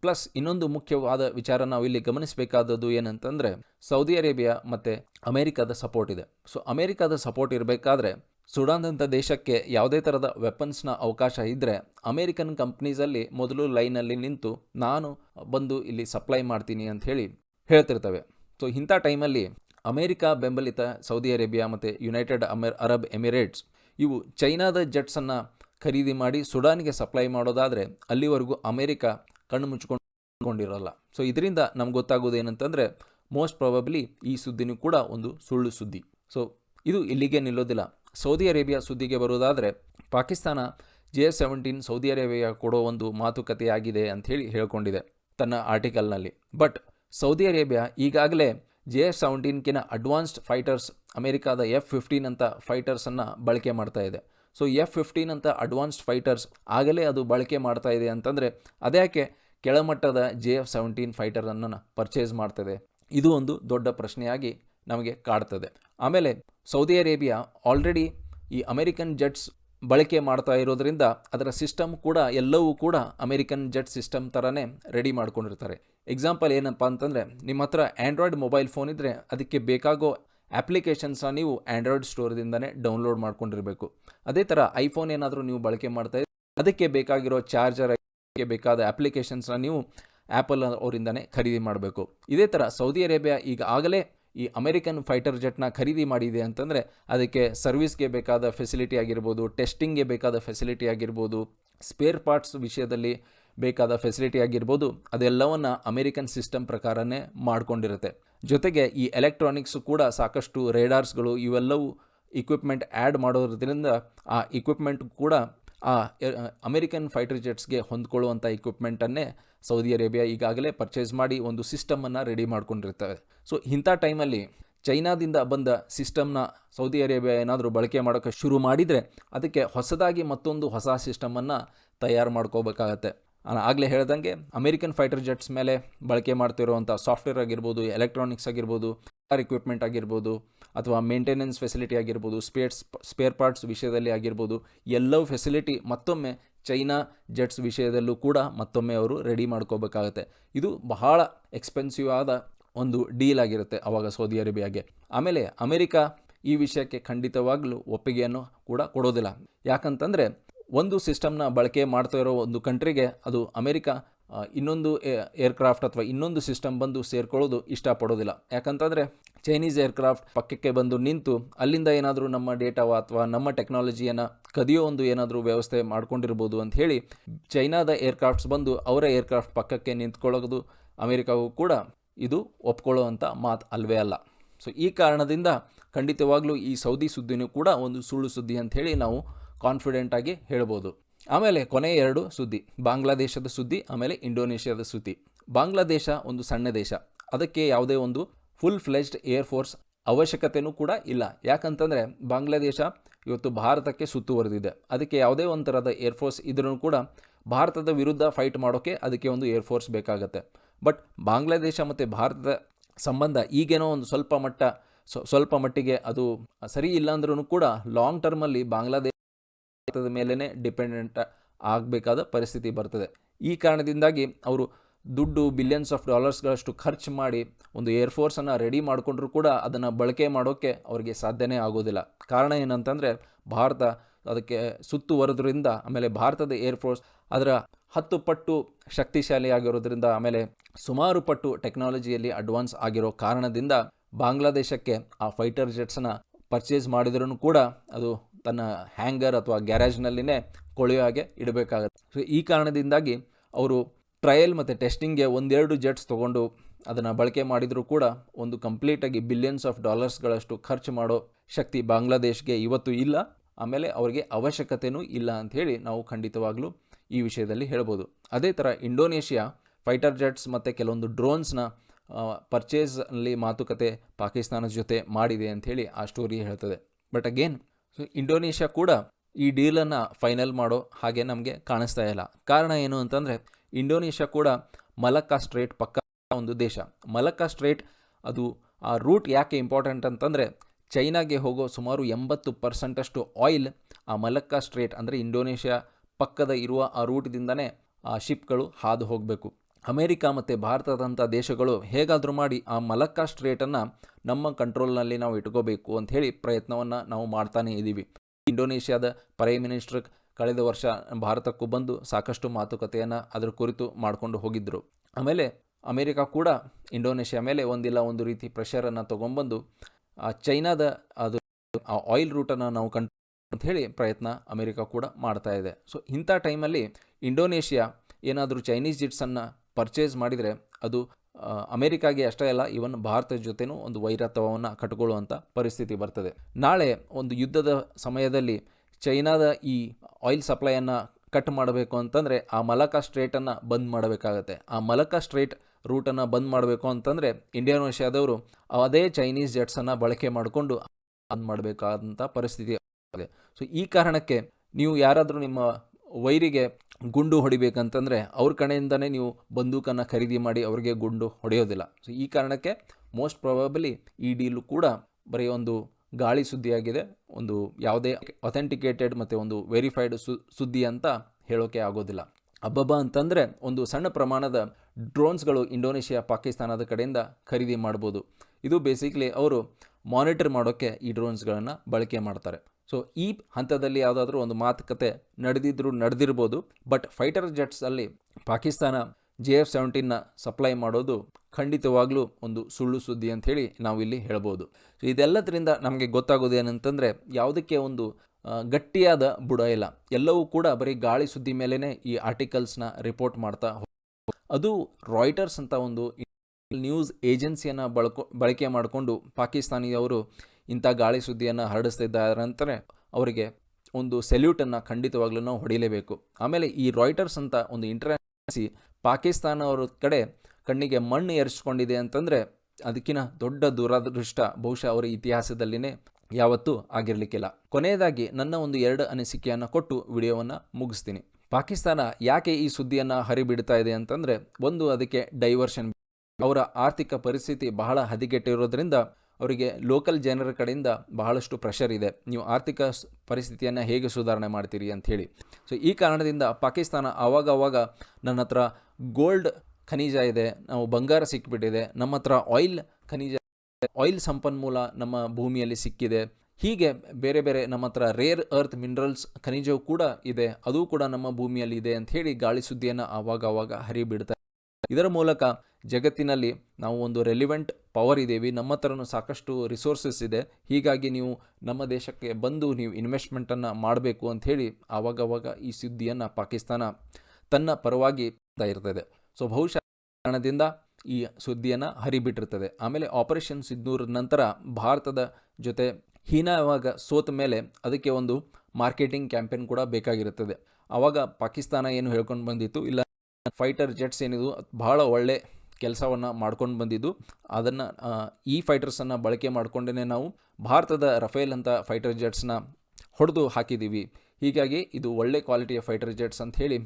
ಪ್ಲಸ್ ಇನ್ನೊಂದು ಮುಖ್ಯವಾದ ವಿಚಾರ ನಾವು ಇಲ್ಲಿ ಗಮನಿಸಬೇಕಾದದ್ದು ಏನಂತಂದರೆ ಸೌದಿ ಅರೇಬಿಯಾ ಮತ್ತು ಅಮೇರಿಕಾದ ಸಪೋರ್ಟ್ ಇದೆ. ಸೊ ಅಮೇರಿಕಾದ ಸಪೋರ್ಟ್ ಇರಬೇಕಾದ್ರೆ ಸುಡಾನ್ದಂಥ ದೇಶಕ್ಕೆ ಯಾವುದೇ ಥರದ ವೆಪನ್ಸ್ನ ಅವಕಾಶ ಇದ್ದರೆ ಅಮೇರಿಕನ್ ಕಂಪ್ನೀಸಲ್ಲಿ ಮೊದಲು ಲೈನಲ್ಲಿ ನಿಂತು ನಾನು ಬಂದು ಇಲ್ಲಿ ಸಪ್ಲೈ ಮಾಡ್ತೀನಿ ಅಂತ ಹೇಳಿ ಹೇಳ್ತಿರ್ತವೆ. ಸೊ ಇಂಥ ಟೈಮಲ್ಲಿ ಅಮೇರಿಕಾ ಬೆಂಬಲಿತ ಸೌದಿ ಅರೇಬಿಯಾ ಮತ್ತು ಯುನೈಟೆಡ್ ಅಮೇರ್ ಅರಬ್ ಎಮಿರೇಟ್ಸ್ ಇವು ಚೈನಾದ ಜೆಟ್ಸನ್ನು ಖರೀದಿ ಮಾಡಿ ಸುಡಾನ್ಗೆ ಸಪ್ಲೈ ಮಾಡೋದಾದರೆ ಅಲ್ಲಿವರೆಗೂ ಅಮೇರಿಕಾ ಕಣ್ಣು ಮುಚ್ಕೊಂಡಿರಲ್ಲ ಸೊ ಇದರಿಂದ ನಮ್ಗೆ ಗೊತ್ತಾಗೋದು ಏನಂತಂದರೆ ಮೋಸ್ಟ್ ಪ್ರಾಬಬ್ಲಿ ಈ ಸುದ್ದಿನೂ ಕೂಡ ಒಂದು ಸುಳ್ಳು ಸುದ್ದಿ. ಸೊ ಇದು ಇಲ್ಲಿಗೆ ನಿಲ್ಲೋದಿಲ್ಲ. ಸೌದಿ ಅರೇಬಿಯಾ ಸುದ್ದಿಗೆ ಬರೋದಾದರೆ, Pakistan J F seventeen Saudi Arabia ಕೊಡೋ ಒಂದು ಮಾತುಕತೆಯಾಗಿದೆ ಅಂಥೇಳಿ ಹೇಳ್ಕೊಂಡಿದೆ ತನ್ನ ಆರ್ಟಿಕಲ್ನಲ್ಲಿ. ಬಟ್ ಸೌದಿ ಅರೇಬಿಯಾ ಈಗಾಗಲೇ ಜೆ ಎಫ್ ಸೆವೆಂಟೀನ್ಕಿನ ಅಡ್ವಾನ್ಸ್ಡ್ ಫೈಟರ್ಸ್ ಅಮೆರಿಕಾದ ಎಫ್ ಫಿಫ್ಟೀನ್ ಅಂತ ಫೈಟರ್ಸನ್ನು ಬಳಕೆ ಮಾಡ್ತಾ ಇದೆ. ಸೊ ಎಫ್ ಫಿಫ್ಟೀನ್ ಅಂತ ಅಡ್ವಾನ್ಸ್ಡ್ ಫೈಟರ್ಸ್ ಆಗಲೇ ಅದು ಬಳಕೆ ಮಾಡ್ತಾ ಇದೆ ಅಂತಂದರೆ, ಅದ್ಯಾಕೆ ಕೆಳಮಟ್ಟದ ಜೆ ಎಫ್ ಸೆವೆಂಟೀನ್ ಫೈಟರನ್ನು ಪರ್ಚೇಸ್ ಮಾಡ್ತದೆ. ಇದು ಒಂದು ದೊಡ್ಡ ಪ್ರಶ್ನೆಯಾಗಿ ನಮಗೆ ಕಾಡ್ತದೆ. ಆಮೇಲೆ ಸೌದಿ ಅರೇಬಿಯಾ ಆಲ್ರೆಡಿ ಈ ಅಮೆರಿಕನ್ ಜೆಟ್ಸ್ ಬಳಕೆ ಮಾಡ್ತಾ ಇರೋದರಿಂದ ಅದರ ಸಿಸ್ಟಮ್ ಕೂಡ ಎಲ್ಲವೂ ಕೂಡ ಅಮೆರಿಕನ್ ಜೆಟ್ ಸಿಸ್ಟಮ್ ಥರನೇ ರೆಡಿ ಮಾಡ್ಕೊಂಡಿರ್ತಾರೆ. ಎಕ್ಸಾಂಪಲ್ ಏನಪ್ಪ ಅಂತಂದರೆ ನಿಮ್ಮ ಹತ್ರ ಆ್ಯಂಡ್ರಾಯ್ಡ್ ಮೊಬೈಲ್ ಫೋನ್ ಇದ್ದರೆ ಅದಕ್ಕೆ ಬೇಕಾಗೋ ಆ್ಯಪ್ಲಿಕೇಶನ್ಸ್ನ ನೀವು ಆ್ಯಂಡ್ರಾಯ್ಡ್ ಸ್ಟೋರ್ದಿಂದನೇ ಡೌನ್ಲೋಡ್ ಮಾಡ್ಕೊಂಡಿರಬೇಕು. ಅದೇ ಥರ ಐಫೋನ್ ಏನಾದರೂ ನೀವು ಬಳಕೆ ಮಾಡ್ತಾ ಅದಕ್ಕೆ ಬೇಕಾಗಿರೋ ಚಾರ್ಜರ್ ಬೇಕಾದ ಅಪ್ಲಿಕೇಶನ್ಸ್ನ ನೀವು ಆ್ಯಪಲ್ ಅವರಿಂದನೇ ಖರೀದಿ ಮಾಡಬೇಕು. ಇದೇ ಥರ ಸೌದಿ ಅರೇಬಿಯಾ ಈಗ ಆಗಲೇ ಈ ಅಮೆರಿಕನ್ ಫೈಟರ್ ಜೆಟ್ನ ಖರೀದಿ ಮಾಡಿದೆ ಅಂತಂದರೆ ಅದಕ್ಕೆ ಸರ್ವಿಸ್ಗೆ ಬೇಕಾದ ಫೆಸಿಲಿಟಿ ಆಗಿರ್ಬೋದು ಟೆಸ್ಟಿಂಗ್ಗೆ ಬೇಕಾದ ಫೆಸಿಲಿಟಿ ಆಗಿರ್ಬೋದು ಸ್ಪೇರ್ ಪಾರ್ಟ್ಸ್ ವಿಷಯದಲ್ಲಿ ಬೇಕಾದ ಫೆಸಿಲಿಟಿ ಆಗಿರ್ಬೋದು, ಅದೆಲ್ಲವನ್ನು ಅಮೆರಿಕನ್ ಸಿಸ್ಟಮ್ ಪ್ರಕಾರನೇ ಮಾಡಿಕೊಂಡಿರುತ್ತೆ. ಜೊತೆಗೆ ಈ ಎಲೆಕ್ಟ್ರಾನಿಕ್ಸು ಕೂಡ ಸಾಕಷ್ಟು ರೇಡಾರ್ಸ್ಗಳು ಇವೆಲ್ಲವೂ ಇಕ್ವಿಪ್ಮೆಂಟ್ ಆ್ಯಡ್ ಮಾಡೋದ್ರಿಂದ ಆ ಇಕ್ವಿಪ್ಮೆಂಟ್ ಕೂಡ ಆ ಅಮೆರಿಕನ್ ಫೈಟರ್ ಜೆಟ್ಸ್ಗೆ ಹೊಂದ್ಕೊಳ್ಳುವಂಥ ಇಕ್ವಿಪ್ಮೆಂಟನ್ನೇ ಸೌದಿ ಅರೇಬಿಯಾ ಈಗಾಗಲೇ ಪರ್ಚೇಸ್ ಮಾಡಿ ಒಂದು ಸಿಸ್ಟಮನ್ನು ರೆಡಿ ಮಾಡ್ಕೊಂಡಿರ್ತವೆ. ಸೊ, ಇಂಥ ಟೈಮಲ್ಲಿ ಚೈನಾದಿಂದ ಬಂದ ಸಿಸ್ಟಮ್ನ ಸೌದಿ ಅರೇಬಿಯಾ ಏನಾದರೂ ಬಳಕೆ ಮಾಡೋಕ್ಕೆ ಶುರು ಮಾಡಿದರೆ ಅದಕ್ಕೆ ಹೊಸದಾಗಿ ಮತ್ತೊಂದು ಹೊಸ ಸಿಸ್ಟಮನ್ನು ತಯಾರು ಮಾಡ್ಕೋಬೇಕಾಗತ್ತೆ. ನಾನು ಆಗಲೇ ಹೇಳ್ದಂಗೆ ಅಮೇರಿಕನ್ ಫೈಟರ್ ಜೆಟ್ಸ್ ಮೇಲೆ ಬಳಕೆ ಮಾಡ್ತಿರುವಂಥ ಸಾಫ್ಟ್ವೇರ್ ಆಗಿರ್ಬೋದು, ಎಲೆಕ್ಟ್ರಾನಿಕ್ಸ್ ಆಗಿರ್ಬೋದು ಇಕ್ವಿಪ್ಮೆಂಟ್ ಆಗಿರ್ಬೋದು, ಅಥವಾ ಮೇಂಟೆನೆನ್ಸ್ ಫೆಸಿಲಿಟಿ ಆಗಿರ್ಬೋದು ಸ್ಪೇರ್ಸ್ ಸ್ಪೇರ್ ಪಾರ್ಟ್ಸ್ ವಿಷಯದಲ್ಲಿ ಆಗಿರ್ಬೋದು, ಎಲ್ಲವೂ ಫೆಸಿಲಿಟಿ ಮತ್ತೊಮ್ಮೆ ಚೈನಾ ಜೆಟ್ಸ್ ವಿಷಯದಲ್ಲೂ ಕೂಡ ಮತ್ತೊಮ್ಮೆ ಅವರು ರೆಡಿ ಮಾಡ್ಕೋಬೇಕಾಗತ್ತೆ. ಇದು ಬಹಳ ಎಕ್ಸ್ಪೆನ್ಸಿವ್ ಆದ ಒಂದು ಡೀಲ್ ಆಗಿರುತ್ತೆ ಆವಾಗ ಸೌದಿ ಅರೇಬಿಯಾಗೆ. ಆಮೇಲೆ ಅಮೆರಿಕ ಈ ವಿಷಯಕ್ಕೆ ಖಂಡಿತವಾಗಲೂ ಒಪ್ಪಿಗೆಯನ್ನು ಕೂಡ ಕೊಡೋದಿಲ್ಲ. ಯಾಕಂತಂದರೆ ಒಂದು ಸಿಸ್ಟಮ್ನ ಬಳಕೆ ಮಾಡ್ತಾ ಇರೋ ಒಂದು ಕಂಟ್ರಿಗೆ ಅದು ಅಮೆರಿಕ ಇನ್ನೊಂದು ಏರ್ಕ್ರಾಫ್ಟ್ ಅಥವಾ ಇನ್ನೊಂದು ಸಿಸ್ಟಮ್ ಬಂದು ಸೇರ್ಕೊಳ್ಳೋದು ಇಷ್ಟಪಡೋದಿಲ್ಲ. ಯಾಕಂತಂದರೆ ಚೈನೀಸ್ ಏರ್ಕ್ರಾಫ್ಟ್ ಪಕ್ಕಕ್ಕೆ ಬಂದು ನಿಂತು ಅಲ್ಲಿಂದ ಏನಾದರೂ ನಮ್ಮ ಡೇಟಾವ ಅಥವಾ ನಮ್ಮ ಟೆಕ್ನಾಲಜಿಯನ್ನು ಕದಿಯೋ ಒಂದು ಏನಾದರೂ ವ್ಯವಸ್ಥೆ ಮಾಡ್ಕೊಂಡಿರ್ಬೋದು ಅಂತ ಹೇಳಿ ಚೈನಾದ ಏರ್ಕ್ರಾಫ್ಟ್ಸ್ ಬಂದು ಅವರ ಏರ್ಕ್ರಾಫ್ಟ್ ಪಕ್ಕಕ್ಕೆ ನಿಂತ್ಕೊಳ್ಳೋದು ಅಮೆರಿಕಾಗೂ ಕೂಡ ಇದು ಒಪ್ಕೊಳ್ಳೋವಂಥ ಮಾತು ಅಲ್ವೇ ಅಲ್ಲ. ಸೊ ಈ ಕಾರಣದಿಂದ ಖಂಡಿತವಾಗ್ಲೂ ಈ ಸೌದಿ ಸುದ್ದಿನೂ ಕೂಡ ಒಂದು ಸುಳ್ಳು ಸುದ್ದಿ ಅಂತ ಹೇಳಿ ನಾವು ಕಾನ್ಫಿಡೆಂಟಾಗಿ ಹೇಳ್ಬೋದು. ಆಮೇಲೆ ಕೊನೆಯ ಎರಡು ಸುದ್ದಿ, ಬಾಂಗ್ಲಾದೇಶದ ಸುದ್ದಿ, ಆಮೇಲೆ ಇಂಡೋನೇಷ್ಯಾದ ಸುದ್ದಿ. ಬಾಂಗ್ಲಾದೇಶ ಒಂದು ಸಣ್ಣ ದೇಶ. ಅದಕ್ಕೆ ಯಾವುದೇ ಒಂದು ಫುಲ್ ಫ್ಲೆಜ್ಡ್ ಏರ್ ಫೋರ್ಸ್ ಅವಶ್ಯಕತೆಯೂ ಕೂಡ ಇಲ್ಲ. ಯಾಕಂತಂದರೆ ಬಾಂಗ್ಲಾದೇಶ ಇವತ್ತು ಭಾರತಕ್ಕೆ ಸುತ್ತುವರೆದಿದೆ ಅದಕ್ಕೆ ಯಾವುದೇ ಒಂದು ಥರದ ಏರ್ಫೋರ್ಸ್ ಇದ್ರೂ ಕೂಡ ಭಾರತದ ವಿರುದ್ಧ ಫೈಟ್ ಮಾಡೋಕ್ಕೆ ಅದಕ್ಕೆ ಒಂದು ಏರ್ಫೋರ್ಸ್ ಬೇಕಾಗತ್ತೆ. ಬಟ್ ಬಾಂಗ್ಲಾದೇಶ ಮತ್ತು ಭಾರತದ ಸಂಬಂಧ ಈಗೇನೋ ಒಂದು ಸ್ವಲ್ಪ ಮಟ್ಟ, ಸ್ವಲ್ಪ ಮಟ್ಟಿಗೆ ಅದು ಸರಿ ಇಲ್ಲ ಅಂದ್ರೂ ಕೂಡ ಲಾಂಗ್ ಟರ್ಮಲ್ಲಿ ಬಾಂಗ್ಲಾದೇಶದ ಮೇಲೇ ಡಿಪೆಂಡೆಂಟ್ ಆಗಬೇಕಾದ ಪರಿಸ್ಥಿತಿ ಬರ್ತದೆ. ಈ ಕಾರಣದಿಂದಾಗಿ ಅವರು ದುಡ್ಡು ಬಿಲಿಯನ್ಸ್ ಆಫ್ ಡಾಲರ್ಸ್ಗಳಷ್ಟು ಖರ್ಚು ಮಾಡಿ ಒಂದು ಏರ್ಫೋರ್ಸನ್ನು ರೆಡಿ ಮಾಡಿಕೊಂಡ್ರೂ ಕೂಡ ಅದನ್ನು ಬಳಕೆ ಮಾಡೋಕ್ಕೆ ಅವರಿಗೆ ಸಾಧ್ಯನೇ ಆಗೋದಿಲ್ಲ. ಕಾರಣ ಏನಂತಂದರೆ ಭಾರತ ಅದಕ್ಕೆ ಸುತ್ತುವರೆದ್ರಿಂದ ಆಮೇಲೆ ಭಾರತದ ಏರ್ಫೋರ್ಸ್ ಅದರ ಹತ್ತು ಪಟ್ಟು ಶಕ್ತಿಶಾಲಿಯಾಗಿರೋದ್ರಿಂದ, ಆಮೇಲೆ ಸುಮಾರು ಪಟ್ಟು ಟೆಕ್ನಾಲಜಿಯಲ್ಲಿ ಅಡ್ವಾನ್ಸ್ ಆಗಿರೋ ಕಾರಣದಿಂದ ಬಾಂಗ್ಲಾದೇಶಕ್ಕೆ ಆ ಫೈಟರ್ ಜೆಟ್ಸನ್ನು ಪರ್ಚೇಸ್ ಮಾಡಿದ್ರೂ ಕೂಡ ಅದು ತನ್ನ ಹ್ಯಾಂಗರ್ ಅಥವಾ ಗ್ಯಾರೇಜ್ನಲ್ಲಿನೇ ಕೊಳೆಯೋ ಹಾಗೆ ಇಡಬೇಕಾಗತ್ತೆ. ಸೊ ಈ ಕಾರಣದಿಂದಾಗಿ ಅವರು ಟ್ರಯಲ್ ಮತ್ತು ಟೆಸ್ಟಿಂಗ್ಗೆ ಒಂದೆರಡು ಜೆಟ್ಸ್ ತೊಗೊಂಡು ಅದನ್ನು ಬಳಕೆ ಮಾಡಿದರೂ ಕೂಡ ಒಂದು ಕಂಪ್ಲೀಟಾಗಿ ಬಿಲಿಯನ್ಸ್ ಆಫ್ ಡಾಲರ್ಸ್ಗಳಷ್ಟು ಖರ್ಚು ಮಾಡೋ ಶಕ್ತಿ ಬಾಂಗ್ಲಾದೇಶ್ಗೆ ಇವತ್ತು ಇಲ್ಲ. ಆಮೇಲೆ ಅವರಿಗೆ ಅವಶ್ಯಕತೆಯೂ ಇಲ್ಲ ಅಂಥೇಳಿ ನಾವು ಖಂಡಿತವಾಗ್ಲೂ ಈ ವಿಷಯದಲ್ಲಿ ಹೇಳ್ಬೋದು. ಅದೇ ಥರ ಇಂಡೋನೇಷ್ಯಾ ಫೈಟರ್ ಜೆಟ್ಸ್ ಮತ್ತು ಕೆಲವೊಂದು ಡ್ರೋನ್ಸ್ನ ಪರ್ಚೇಸ್ನಲ್ಲಿ ಮಾತುಕತೆ ಪಾಕಿಸ್ತಾನದ ಜೊತೆ ಮಾಡಿದೆ ಅಂಥೇಳಿ ಆ ಸ್ಟೋರಿ ಹೇಳ್ತದೆ. ಬಟ್ ಅಗೇನ್ ಸೊ ಇಂಡೋನೇಷ್ಯಾ ಕೂಡ ಈ ಡೀಲನ್ನು ಫೈನಲ್ ಮಾಡೋ ಹಾಗೆ ನಮಗೆ ಕಾಣಿಸ್ತಾ ಇಲ್ಲ. ಕಾರಣ ಏನು ಅಂತಂದರೆ ಇಂಡೋನೇಷ್ಯಾ ಕೂಡ ಮಲಕ್ಕಾ ಸ್ಟ್ರೇಟ್ ಪಕ್ಕ ಒಂದು ದೇಶ. ಮಲಕ್ಕಾ ಸ್ಟ್ರೇಟ್ ಅದು ಆ ರೂಟ್ ಯಾಕೆ ಇಂಪಾರ್ಟೆಂಟ್ ಅಂತಂದರೆ, ಚೈನಾಗೆ ಹೋಗೋ ಸುಮಾರು ಎಂಬತ್ತು ಪರ್ಸೆಂಟಷ್ಟು ಆಯಿಲ್ ಆ ಮಲಕ್ಕಾ ಸ್ಟ್ರೇಟ್ ಅಂದರೆ ಇಂಡೋನೇಷ್ಯಾ ಪಕ್ಕದ ಇರುವ ಆ ರೂಟ್ದಿಂದನೇ ಆ ಶಿಪ್ಗಳು ಹಾದು ಹೋಗಬೇಕು. ಅಮೇರಿಕಾ ಮತ್ತು ಭಾರತದಂಥ ದೇಶಗಳು ಹೇಗಾದರೂ ಮಾಡಿ ಆ ಮಲಕ್ಕಾ ಸ್ಟ್ರೇಟನ್ನು ನಮ್ಮ ಕಂಟ್ರೋಲ್ನಲ್ಲಿ ನಾವು ಇಟ್ಕೋಬೇಕು ಅಂತ ಹೇಳಿ ಪ್ರಯತ್ನವನ್ನು ನಾವು ಮಾಡ್ತಾನೇ ಇದ್ದೀವಿ ಇಂಡೋನೇಷ್ಯಾದ ಪ್ರೈಮ್ ಮಿನಿಸ್ಟರ್ ಕಳೆದ ವರ್ಷ ಭಾರತಕ್ಕೂ ಬಂದು ಸಾಕಷ್ಟು ಮಾತುಕತೆಯನ್ನು ಅದರ ಕುರಿತು ಮಾಡಿಕೊಂಡು ಹೋಗಿದ್ದರು ಆಮೇಲೆ ಅಮೇರಿಕಾ ಕೂಡ ಇಂಡೋನೇಷ್ಯಾ ಮೇಲೆ ಒಂದಿಲ್ಲ ಒಂದು ರೀತಿ ಪ್ರೆಷರನ್ನು ತೊಗೊಂಬಂದು ಚೈನಾದ ಅದು ಆ ಆಯಿಲ್ ರೂಟನ್ನು ನಾವು ಕಂಟ್ರೋಲ್ ಅಂತ ಹೇಳಿ ಪ್ರಯತ್ನ ಅಮೇರಿಕಾ ಕೂಡ ಮಾಡ್ತಾ ಇದೆ. ಸೊ ಇಂಥ ಟೈಮಲ್ಲಿ ಇಂಡೋನೇಷ್ಯಾ ಏನಾದರೂ ಚೈನೀಸ್ ಜಿಟ್ಸನ್ನು ಪರ್ಚೇಸ್ ಮಾಡಿದರೆ ಅದು ಅಮೇರಿಕಾಗೆ ಅಷ್ಟೇ ಅಲ್ಲ ಇವನ್ ಭಾರತದ ಜೊತೆನೂ ಒಂದು ವೈರತ್ವವನ್ನು ಕಟ್ಕೊಳ್ಳುವಂಥ ಪರಿಸ್ಥಿತಿ ಬರ್ತದೆ. ನಾಳೆ ಒಂದು ಯುದ್ಧದ ಸಮಯದಲ್ಲಿ ಚೈನಾದ ಈ ಆಯಿಲ್ ಸಪ್ಲೈಯನ್ನು ಕಟ್ ಮಾಡಬೇಕು ಅಂತಂದರೆ ಆ ಮಲಕ ಸ್ಟ್ರೇಟನ್ನು ಬಂದ್ ಮಾಡಬೇಕಾಗತ್ತೆ. ಆ ಮಲಕ ಸ್ಟ್ರೇಟ್ ರೂಟನ್ನು ಬಂದ್ ಮಾಡಬೇಕು ಅಂತಂದರೆ ಇಂಡೋನೇಷ್ಯಾದವರು ಅದೇ ಚೈನೀಸ್ ಜೆಟ್ಸನ್ನು ಬಳಕೆ ಮಾಡಿಕೊಂಡು ಬಂದ್ ಮಾಡಬೇಕಾದಂಥ ಪರಿಸ್ಥಿತಿ. ಸೊ, ಈ ಕಾರಣಕ್ಕೆ ನೀವು ಯಾರಾದರೂ ನಿಮ್ಮ ವೈರಿಗೆ ಗುಂಡು ಹೊಡಿಬೇಕಂತಂದರೆ ಅವ್ರ ಕಡೆಯಿಂದನೇ ನೀವು ಬಂದೂಕನ್ನು ಖರೀದಿ ಮಾಡಿ ಅವರಿಗೆ ಗುಂಡು ಹೊಡೆಯೋದಿಲ್ಲ. ಸೊ ಈ ಕಾರಣಕ್ಕೆ ಮೋಸ್ಟ್ ಪ್ರಾಬಬಲಿ ಈ ಡೀಲು ಕೂಡ ಬರೀ ಒಂದು ಗಾಳಿ ಸುದ್ದಿಯಾಗಿದೆ. ಒಂದು ಯಾವುದೇ ಅಥೆಂಟಿಕೇಟೆಡ್ ಮತ್ತು ಒಂದು ವೆರಿಫೈಡ್ ಸುದ್ದಿ ಅಂತ ಹೇಳೋಕೆ ಆಗೋದಿಲ್ಲ. ಅಬ್ಬಬ್ಬ ಅಂತಂದರೆ ಒಂದು ಸಣ್ಣ ಪ್ರಮಾಣದ ಡ್ರೋನ್ಸ್ಗಳು ಇಂಡೋನೇಷ್ಯಾ, ಪಾಕಿಸ್ತಾನದ ಕಡೆಯಿಂದ ಖರೀದಿ ಮಾಡ್ಬೋದು. ಇದು ಬೇಸಿಕ್ಲಿ ಅವರು ಮಾನಿಟರ್ ಮಾಡೋಕ್ಕೆ ಈ ಡ್ರೋನ್ಸ್ಗಳನ್ನು ಬಳಕೆ ಮಾಡ್ತಾರೆ. ಸೊ ಈ ಹಂತದಲ್ಲಿ ಯಾವುದಾದ್ರೂ ಒಂದು ಮಾತುಕತೆ ನಡೆದಿದ್ರೂ ನಡೆದಿರ್ಬೋದು. ಬಟ್ ಫೈಟರ್ ಜೆಟ್ಸಲ್ಲಿ ಪಾಕಿಸ್ತಾನ ಜೆ ಎಫ್ ಸೆವೆಂಟೀನ್ನ ಸಪ್ಲೈ ಮಾಡೋದು ಖಂಡಿತವಾಗ್ಲೂ ಒಂದು ಸುಳ್ಳು ಸುದ್ದಿ ಅಂಥೇಳಿ ನಾವು ಇಲ್ಲಿ ಹೇಳ್ಬೋದು. ಸೊ ಇದೆಲ್ಲದರಿಂದ ನಮಗೆ ಗೊತ್ತಾಗೋದು ಏನಂತಂದರೆ ಯಾವುದಕ್ಕೆ ಒಂದು ಗಟ್ಟಿಯಾದ ಬುಡ ಇಲ್ಲ. ಎಲ್ಲವೂ ಕೂಡ ಬರೀ ಗಾಳಿ ಸುದ್ದಿ ಮೇಲೇ ಈ ಆರ್ಟಿಕಲ್ಸ್ನ ರಿಪೋರ್ಟ್ ಮಾಡ್ತಾ ಅದು ರಾಯ್ಟರ್ಸ್ ಅಂತ ಒಂದು ನ್ಯೂಸ್ ಏಜೆನ್ಸಿಯನ್ನು ಬಳಕೊ, ಬಳಕೆ ಮಾಡಿಕೊಂಡು ಪಾಕಿಸ್ತಾನಿಯವರು ಇಂಥ ಗಾಳಿ ಸುದ್ದಿಯನ್ನು ಹರಡಿಸ್ತಿದ್ದಾರೆ ಅಂತಲೇ ಅವರಿಗೆ ಒಂದು ಸೆಲ್ಯೂಟನ್ನು ಖಂಡಿತವಾಗ್ಲೂ ನಾವು ಹೊಡಿಲೇಬೇಕು. ಆಮೇಲೆ ಈ ರಾಯ್ಟರ್ಸ್ ಅಂತ ಒಂದು ಇಂಟರ್ನ್ಯಾಷನಲ್ ಪಾಕಿಸ್ತಾನ ಅವರ ಕಡೆ ಕಣ್ಣಿಗೆ ಮಣ್ಣು ಎರಚಿಕೊಂಡಿದೆ ಅಂತಂದರೆ ಅದಕ್ಕಿಂತ ದೊಡ್ಡ ದುರದೃಷ್ಟ ಬಹುಶಃ ಅವರ ಇತಿಹಾಸದಲ್ಲಿನೇ ಯಾವತ್ತೂ ಆಗಿರಲಿಕ್ಕಿಲ್ಲ. ಕೊನೆಯದಾಗಿ ನನ್ನ ಒಂದು ಎರಡು ಅನಿಸಿಕೆಯನ್ನು ಕೊಟ್ಟು ವಿಡಿಯೋವನ್ನು ಮುಗಿಸ್ತೀನಿ. ಪಾಕಿಸ್ತಾನ ಯಾಕೆ ಈ ಸುದ್ದಿಯನ್ನು ಹರಿಬಿಡ್ತಾ ಇದೆ ಅಂತಂದರೆ ಒಂದು ಅದಕ್ಕೆ ಡೈವರ್ಷನ್ ಅವರ ಆರ್ಥಿಕ ಪರಿಸ್ಥಿತಿ ಬಹಳ ಹದಗೆಟ್ಟಿರೋದ್ರಿಂದ ಅವರಿಗೆ ಲೋಕಲ್ ಜನರ ಕಡೆಯಿಂದ ಬಹಳಷ್ಟು ಪ್ರೆಷರ್ ಇದೆ. ನೀವು ಆರ್ಥಿಕ ಪರಿಸ್ಥಿತಿಯನ್ನು ಹೇಗೆ ಸುಧಾರಣೆ ಮಾಡ್ತೀರಿ ಅಂಥೇಳಿ ಸೊ ಈ ಕಾರಣದಿಂದ ಪಾಕಿಸ್ತಾನ ಆವಾಗ ಆವಾಗ ನನ್ನ ಹತ್ರ ಗೋಲ್ಡ್ ಖನಿಜ ಇದೆ, ನಾವು ಬಂಗಾರ ಸಿಕ್ಕಿಬಿಟ್ಟಿದೆ ನಮ್ಮ ಹತ್ರ ಆಯಿಲ್ ಖನಿಜ ಆಯಿಲ್ ಸಂಪನ್ಮೂಲ ನಮ್ಮ ಭೂಮಿಯಲ್ಲಿ ಸಿಕ್ಕಿದೆ. ಹೀಗೆ ಬೇರೆ ಬೇರೆ ನಮ್ಮ ಹತ್ರ ರೇರ್ ಅರ್ತ್ ಮಿನರಲ್ಸ್ ಖನಿಜವು ಕೂಡ ಇದೆ, ಅದು ಕೂಡ ನಮ್ಮ ಭೂಮಿಯಲ್ಲಿ ಇದೆ ಅಂತ ಹೇಳಿ ಗಾಳಿ ಸುದ್ದಿಯನ್ನು ಆವಾಗ ಹರಿಬಿಡ್ತಾರೆ ಇದರ ಮೂಲಕ ಜಗತ್ತಿನಲ್ಲಿ ನಾವು ಒಂದು ರೆಲಿವೆಂಟ್ ಪವರ್ ಇದ್ದೀವಿ ನಮ್ಮ ಹತ್ರನೂ ಸಾಕಷ್ಟು ರಿಸೋರ್ಸಸ್ ಇದೆ. ಹೀಗಾಗಿ ನೀವು ನಮ್ಮ ದೇಶಕ್ಕೆ ಬಂದು ನೀವು ಇನ್ವೆಸ್ಟ್ಮೆಂಟನ್ನು ಮಾಡಬೇಕು ಅಂಥೇಳಿ ಆವಾಗವಾಗ ಈ ಸುದ್ದಿಯನ್ನು ಪಾಕಿಸ್ತಾನ ತನ್ನ ಪರವಾಗಿ ಇರ್ತದೆ. ಸೊ ಬಹುಶಃ ಕಾರಣದಿಂದ ಈ ಸುದ್ದಿಯನ್ನು ಹರಿಬಿಟ್ಟಿರ್ತದೆ. ಆಮೇಲೆ ಆಪರೇಷನ್ ಸಿಂಧೂರ್ ನಂತರ ಭಾರತದ ಜೊತೆ ಹೀನವಾಗ ಸೋತ ಮೇಲೆ ಅದಕ್ಕೆ ಒಂದು ಮಾರ್ಕೆಟಿಂಗ್ ಕ್ಯಾಂಪೇನ್ ಕೂಡ ಬೇಕಾಗಿರುತ್ತದೆ. ಆವಾಗ ಪಾಕಿಸ್ತಾನ ಏನು ಹೇಳ್ಕೊಂಡು ಬಂದಿತ್ತು? ಇಲ್ಲ ಫೈಟರ್ ಜೆಟ್ಸ್ ಏನಿದು ಬಹಳ ಒಳ್ಳೆ ಕೆಲಸವನ್ನು ಮಾಡ್ಕೊಂಡು ಬಂದಿದ್ದು. ಅದನ್ನು ಈ ಫೈಟರ್ಸನ್ನು ಬಳಕೆ ಮಾಡಿಕೊಂಡೇ ನಾವು ಭಾರತದ ರಫೇಲ್ ಅಂತ ಫೈಟರ್ ಜೆಟ್ಸ್ನ ಹೊಡೆದು ಹಾಕಿದ್ದೀವಿ ಹೀಗಾಗಿ ಇದು ಒಳ್ಳೆ ಕ್ವಾಲಿಟಿಯ ಫೈಟರ್ ಜೆಟ್ಸ್ ಅಂತ ಹೇಳಿ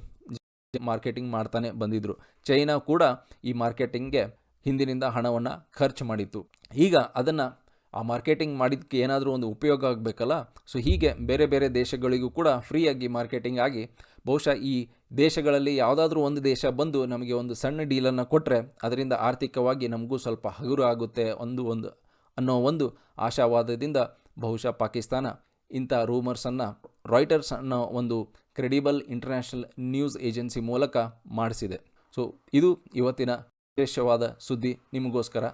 ಮಾರ್ಕೆಟಿಂಗ್ ಮಾಡ್ತಾನೆ ಬಂದಿದ್ದರು ಚೈನಾ ಕೂಡ ಈ ಮಾರ್ಕೆಟಿಂಗ್ಗೆ ಹಿಂದಿನಿಂದ ಹಣವನ್ನು ಖರ್ಚು ಮಾಡಿತ್ತು. ಈಗ ಅದನ್ನು ಆ ಮಾರ್ಕೆಟಿಂಗ್ ಮಾಡಿದ್ದಕ್ಕೆ ಏನಾದರೂ ಒಂದು ಉಪಯೋಗ ಆಗಬೇಕಲ್ಲ? ಸೊ ಹೀಗೆ ಬೇರೆ ಬೇರೆ ದೇಶಗಳಿಗೂ ಕೂಡ ಫ್ರೀಯಾಗಿ ಮಾರ್ಕೆಟಿಂಗ್ ಆಗಿ ಬಹುಶಃ ಈ ದೇಶಗಳಲ್ಲಿ ಯಾವುದಾದ್ರೂ ಒಂದು ದೇಶ ಬಂದು ನಮಗೆ ಒಂದು ಸಣ್ಣ ಡೀಲನ್ನು ಕೊಟ್ಟರೆ ಅದರಿಂದ ಆರ್ಥಿಕವಾಗಿ ನಮಗೂ ಸ್ವಲ್ಪ ಹಗುರ ಆಗುತ್ತೆ ಒಂದು ಒಂದು ಅನ್ನೋ ಒಂದು ಆಶಾವಾದದಿಂದ ಬಹುಶಃ ಪಾಕಿಸ್ತಾನ ಇಂಥ ರೂಮರ್ಸನ್ನು ರಾಯ್ಟರ್ಸ್ ಅನ್ನೋ ಒಂದು ಕ್ರೆಡಿಬಲ್ ಇಂಟರ್ನ್ಯಾಷನಲ್ ನ್ಯೂಸ್ ಏಜೆನ್ಸಿ ಮೂಲಕ ಮಾಡಿಸಿದೆ. ಸೊ, ಇದು ಇವತ್ತಿನ ವಿಶೇಷವಾದ ಸುದ್ದಿ ನಿಮಗೋಸ್ಕರ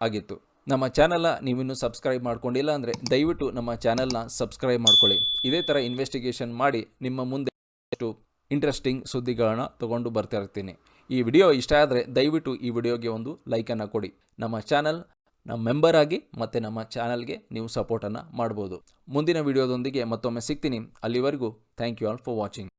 ಆಗಿತ್ತು. ನಮ್ಮ ಚಾನಲ್ನ ನೀವಿನ್ನೂ ಸಬ್ಸ್ಕ್ರೈಬ್ ಮಾಡ್ಕೊಂಡಿಲ್ಲ ಅಂದರೆ ದಯವಿಟ್ಟು ನಮ್ಮ ಚಾನಲ್ನ ಸಬ್ಸ್ಕ್ರೈಬ್ ಮಾಡ್ಕೊಳ್ಳಿ. ಇದೇ ಥರ ಇನ್ವೆಸ್ಟಿಗೇಷನ್ ಮಾಡಿ ನಿಮ್ಮ ಮುಂದೆ ಎಷ್ಟು ಇಂಟ್ರೆಸ್ಟಿಂಗ್ ಸುದ್ದಿಗಳನ್ನ ತಗೊಂಡು ಬರ್ತಾ ಇರ್ತೀನಿ. ಈ ವಿಡಿಯೋ ಇಷ್ಟ ಆದರೆ ದಯವಿಟ್ಟು ಈ ವಿಡಿಯೋಗೆ ಒಂದು ಲೈಕನ್ನು ಕೊಡಿ. ನಮ್ಮ ಚಾನಲ್ ನಮ್ಮ ಮೆಂಬರ್ ಆಗಿ ಮತ್ತು ನಮ್ಮ ಚಾನಲ್ಗೆ ನೀವು ಸಪೋರ್ಟನ್ನು ಮಾಡ್ಬೋದು. ಮುಂದಿನ ವಿಡಿಯೋದೊಂದಿಗೆ ಮತ್ತೊಮ್ಮೆ ಸಿಗ್ತೀನಿ. ಅಲ್ಲಿವರೆಗೂ thank you all for watching